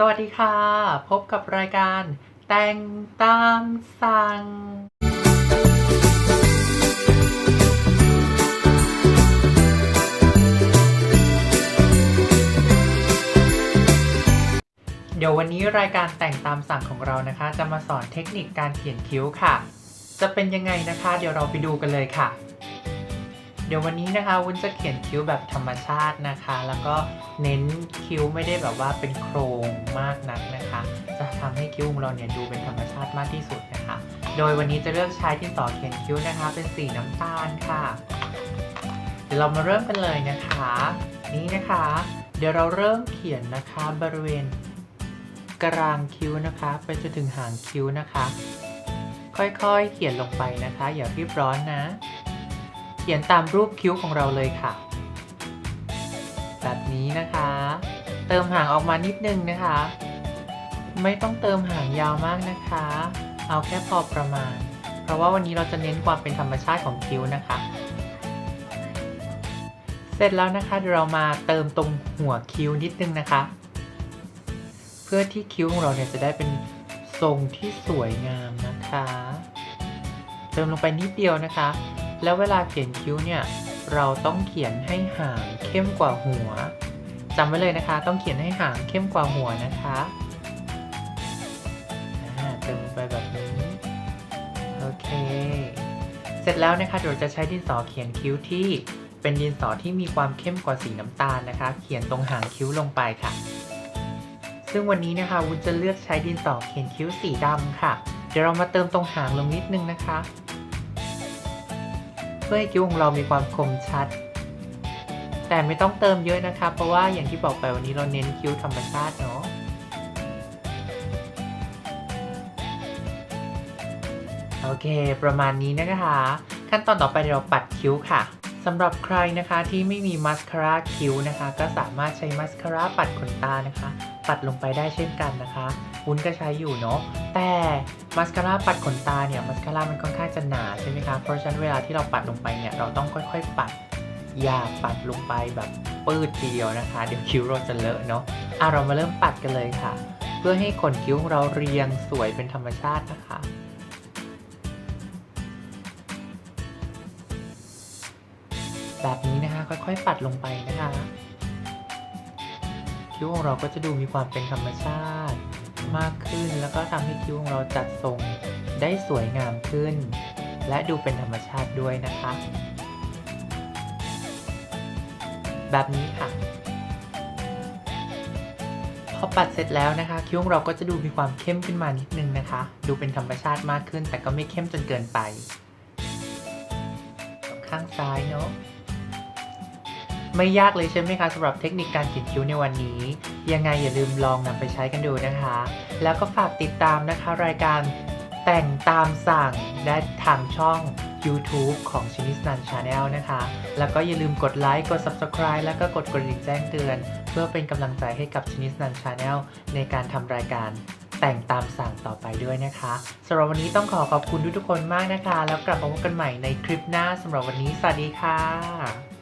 สวัสดีค่ะ พบกับรายการแต่งตามสั่ง เดี๋ยววันนี้รายการแต่งตามสั่งของเรานะคะ จะมาสอนเทคนิคการเขียนคิ้วค่ะ จะเป็นยังไงนะคะ เดี๋ยวเราไปดูกันเลยค่ะ เดี๋ยววันนี้นะคะวุ้นจะเขียนคิ้วแบบธรรมชาตินะคะ แล้วก็เน้นคิ้วไม่ได้แบบว่าเป็นโครงมากนักนะคะ จะทำให้คิ้วของเราเนี่ยดูเป็นธรรมชาติมากที่สุดนะคะ โดยวันนี้จะเลือกใช้ที่ต่อเขียนคิ้วนะคะ เป็นสีน้ำตาลค่ะ เดี๋ยวเรามาเริ่มกันเลยนะคะ นี่นะคะ เดี๋ยวเราเริ่มเขียนนะคะบริเวณกลางคิ้วนะคะ ไปจนถึงหางคิ้วนะคะ ค่อยๆเขียนลงไปนะคะ อย่ารีบร้อนนะ ขียนตามรูปคิ้วของเราเลยค่ะ แบบนี้นะคะ เติมหางออกมานิดนึงนะคะ ไม่ต้องเติมหางยาวมากนะคะ เอาแค่พอประมาณ เพราะว่าวันนี้เราจะเน้นความเป็นธรรมชาติของคิ้วนะคะ เสร็จแล้วนะคะเดี๋ยวเรามาเติมตรงหัวคิ้วนิดนึงนะคะ เพื่อที่คิ้วของเราเนี่ยจะได้เป็นทรงที่สวยงามนะคะ เติมลงไปนิดเดียวนะคะ แล้วเวลาเขียนคิ้วเนี่ย เราต้องเขียนให้หางเข้มกว่าหัวจำไว้เลยนะคะ ต้องเขียนให้หางเข้มกว่าหัวนะคะเติมลงไปแบบนี้ โอเค เสร็จแล้วนะคะเดี๋ยวจะใช้ดินสอเขียนคิ้วที่เป็นดินสอที่มีความเข้มกว่าสีน้ำตาลนะคะ เขียนตรงหางคิ้วลงไปค่ะ ซึ่งวันนี้นะคะวุ้นจะเลือกใช้ดินสอเขียนคิ้วสีดำค่ะ เดี๋ยวเรามาเติมตรงหางลงนิดนึงนะคะ เพื่อให้คิ้วของเรามีความคมชัด แต่ไม่ต้องเติมเยอะนะคะเพราะว่าอย่างที่บอกไปวันนี้เราเน้นคิ้วธรรมชาติเนาะโอเค ประมาณนี้นะคะ ขั้นตอนต่อไปเดี๋ยวเราปัดคิ้วค่ะสำหรับใครนะคะที่ไม่มีมัสคาร่าคิ้วนะคะ ก็สามารถใช้มัสคาร่าปัดขนตานะคะ ปัดลงไปได้เช่นกันนะคะ วุ้นก็ใช้อยู่เนาะแต่มัสคาร่าปัดขนตาเนี่ยมัสคาร่ามันค่อนข้างจะหนาใช่ไหมคะเพราะฉะนั้นเวลาที่เราปัดลงไปเนี่ยเราต้องค่อยๆ ปัดอย่าปัดลงไปแบบปืดทีเดียวนะคะ เดี๋ยวคิ้วเราจะเลอะเนาะอะเรามาเริ่มปัดกันเลยค่ะ เพื่อให้ขนคิ้วของเราเรียงสวยเป็นธรรมชาตินะคะแบบนี้นะคะค่อยๆ ปัดลงไปนะคะคิ้วของเราก็จะดูมีความเป็นธรรมชาติ มากขึ้น แล้วก็ทำให้คิ้วของเราจัดทรงได้สวยงามขึ้น และดูเป็นธรรมชาติด้วยนะคะ แบบนี้ค่ะ พอปัดเสร็จแล้วนะคะ คิ้วของเราก็จะดูมีความเข้มขึ้นมานิดนึงนะคะ ดูเป็นธรรมชาติมากขึ้น แต่ก็ไม่เข้มจนเกินไป ข้างซ้ายเนาะ ไม่ยากเลยใช่ไหมคะสำหรับเทคนิคการเขียนคิ้วในวันนี้ ยังไงอย่าลืมลองนำไปใช้กันดูนะคะ แล้วก็ฝากติดตามนะคะ รายการแต่งตามสั่งได้ทางช่อง YouTube ของชินิสนันชาแนลนะคะ แล้วก็อย่าลืมกดไลค์ กด Subscribe แล้วก็กดกระดิ่งแจ้งเตือน เพื่อเป็นกำลังใจให้กับชินิสนันชาแนลในการทำรายการแต่งตามสั่งต่อไปด้วยนะคะสำหรับวันนี้ต้องขอขอบคุณทุกๆคนมากนะคะ แล้วกลับมาพบกันใหม่ในคลิปหน้าสำหรับวันนี้ สวัสดีค่ะ